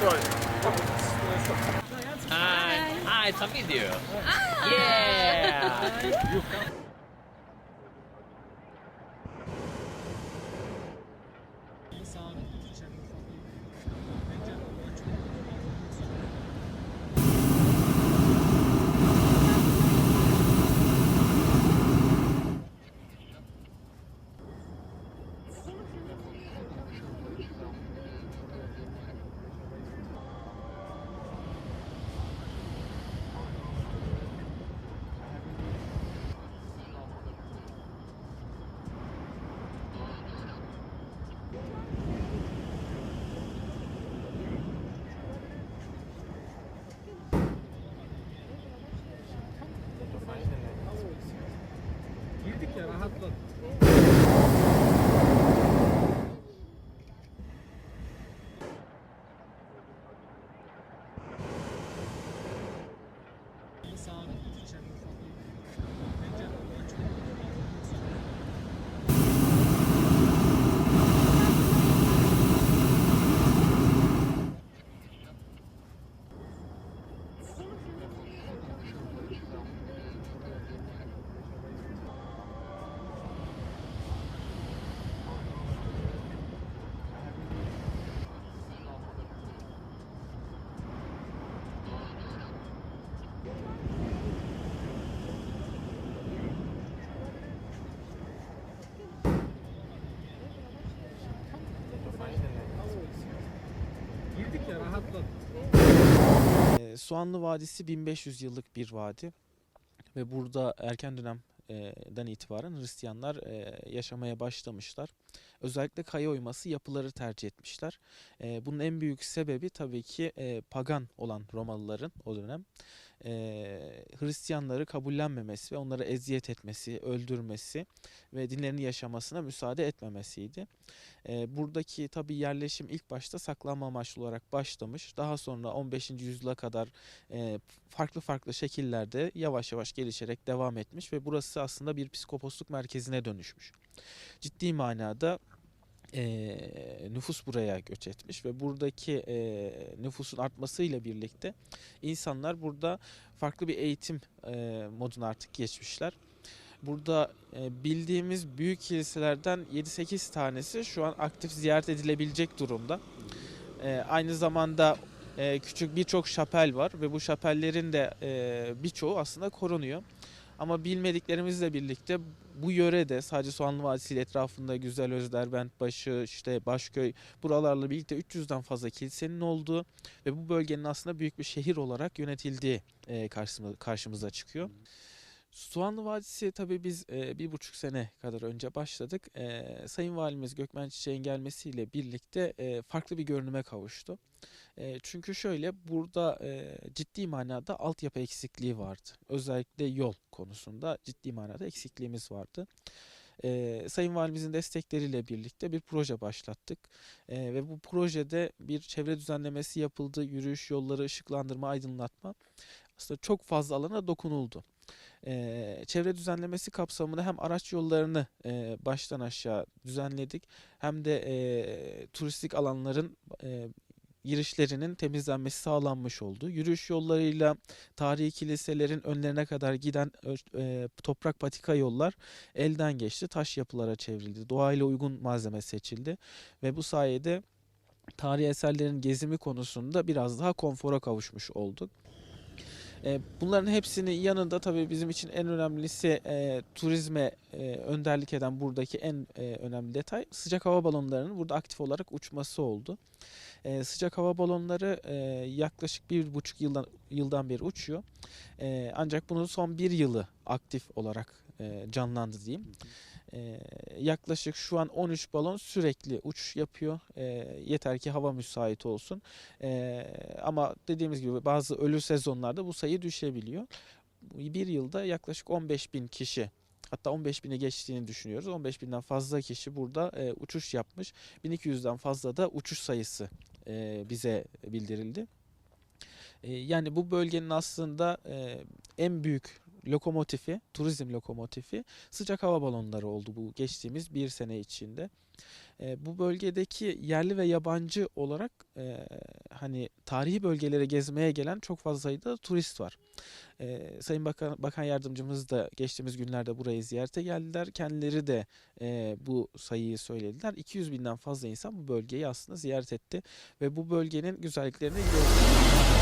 Hi. Hi, it's a video. Yeah. Ee, Soğanlı Vadisi 1500 yıllık bir vadi ve burada erken dönemden itibaren Hristiyanlar e, yaşamaya başlamışlar. Özellikle kaya oyması yapıları tercih etmişler. E, Bunun en büyük sebebi tabii ki e, pagan olan Romalıların o dönem e, Hristiyanları kabullenmemesi ve onları eziyet etmesi, öldürmesi ve dinlerini yaşamasına müsaade etmemesiydi. E, buradaki tabii yerleşim ilk başta saklanma amaçlı olarak başlamış. Daha sonra 15. yüzyıla kadar e, farklı farklı şekillerde yavaş yavaş gelişerek devam etmiş ve burası aslında bir psikoposluk merkezine dönüşmüş. Ciddi manada e, nüfus buraya göç etmiş ve buradaki e, nüfusun artmasıyla birlikte insanlar burada farklı bir eğitim e, moduna artık geçmişler. Burada e, bildiğimiz büyük kiliselerden 7-8 tanesi şu an aktif ziyaret edilebilecek durumda. E, aynı zamanda e, küçük birçok şapel var ve bu şapellerin de e, birçoğu aslında korunuyor. Ama bilmediklerimizle birlikte bu yörede sadece Soğanlı Vadisi etrafında Güzel Özler, Bentbaşı, işte Başköy buralarla birlikte 300'den fazla kilisenin olduğu ve bu bölgenin aslında büyük bir şehir olarak yönetildiği karşımıza çıkıyor. Soğanlı Vadisi tabii biz e, bir buçuk sene kadar önce başladık. E, Sayın Valimiz Gökmen Çiçek'in gelmesiyle birlikte e, farklı bir görünüme kavuştu. E, çünkü şöyle burada e, ciddi manada altyapı eksikliği vardı. Özellikle yol konusunda ciddi manada eksikliğimiz vardı. E, Sayın Valimizin destekleriyle birlikte bir proje başlattık. E, ve bu projede bir çevre düzenlemesi yapıldı. Yürüyüş yolları, ışıklandırma, aydınlatma. Aslında çok fazla alana dokunuldu. Ee, çevre düzenlemesi kapsamında hem araç yollarını e, baştan aşağı düzenledik hem de e, turistik alanların e, girişlerinin temizlenmesi sağlanmış oldu. Yürüyüş yollarıyla tarihi kiliselerin önlerine kadar giden e, toprak patika yollar elden geçti. Taş yapılara çevrildi. Doğayla uygun malzeme seçildi ve bu sayede tarihi eserlerin gezimi konusunda biraz daha konfora kavuşmuş olduk. E, Bunların hepsinin yanında tabii bizim için en önemlisi e, turizme e, önderlik eden buradaki en e, önemli detay sıcak hava balonlarının burada aktif olarak uçması oldu. Sıcak hava balonları yaklaşık bir buçuk yıldan yıldan beri uçuyor. Ancak bunun son bir yılı aktif olarak e, canlandı diyeyim. E, yaklaşık şu an 13 balon sürekli uçuş yapıyor. E, yeter ki hava müsait olsun. E, ama dediğimiz gibi bazı ölü sezonlarda bu sayı düşebiliyor. Bir yılda yaklaşık 15 bin kişi hatta 15 bini geçtiğini düşünüyoruz. 15 binden fazla kişi burada e, uçuş yapmış. 1200'den fazla da uçuş sayısı e, bize bildirildi. E, yani bu bölgenin aslında e, en büyük lokomotifi, turizm lokomotifi sıcak hava balonları oldu bu geçtiğimiz bir sene içinde. E, bu bölgedeki yerli ve yabancı olarak e, hani tarihi bölgelere gezmeye gelen çok fazla sayıda turist var. E, Sayın Bakan, Bakan Yardımcımız da geçtiğimiz günlerde burayı ziyarete geldiler. Kendileri de e, bu sayıyı söylediler. 200 binden fazla insan bu bölgeyi aslında ziyaret etti ve bu bölgenin güzelliklerini gördü.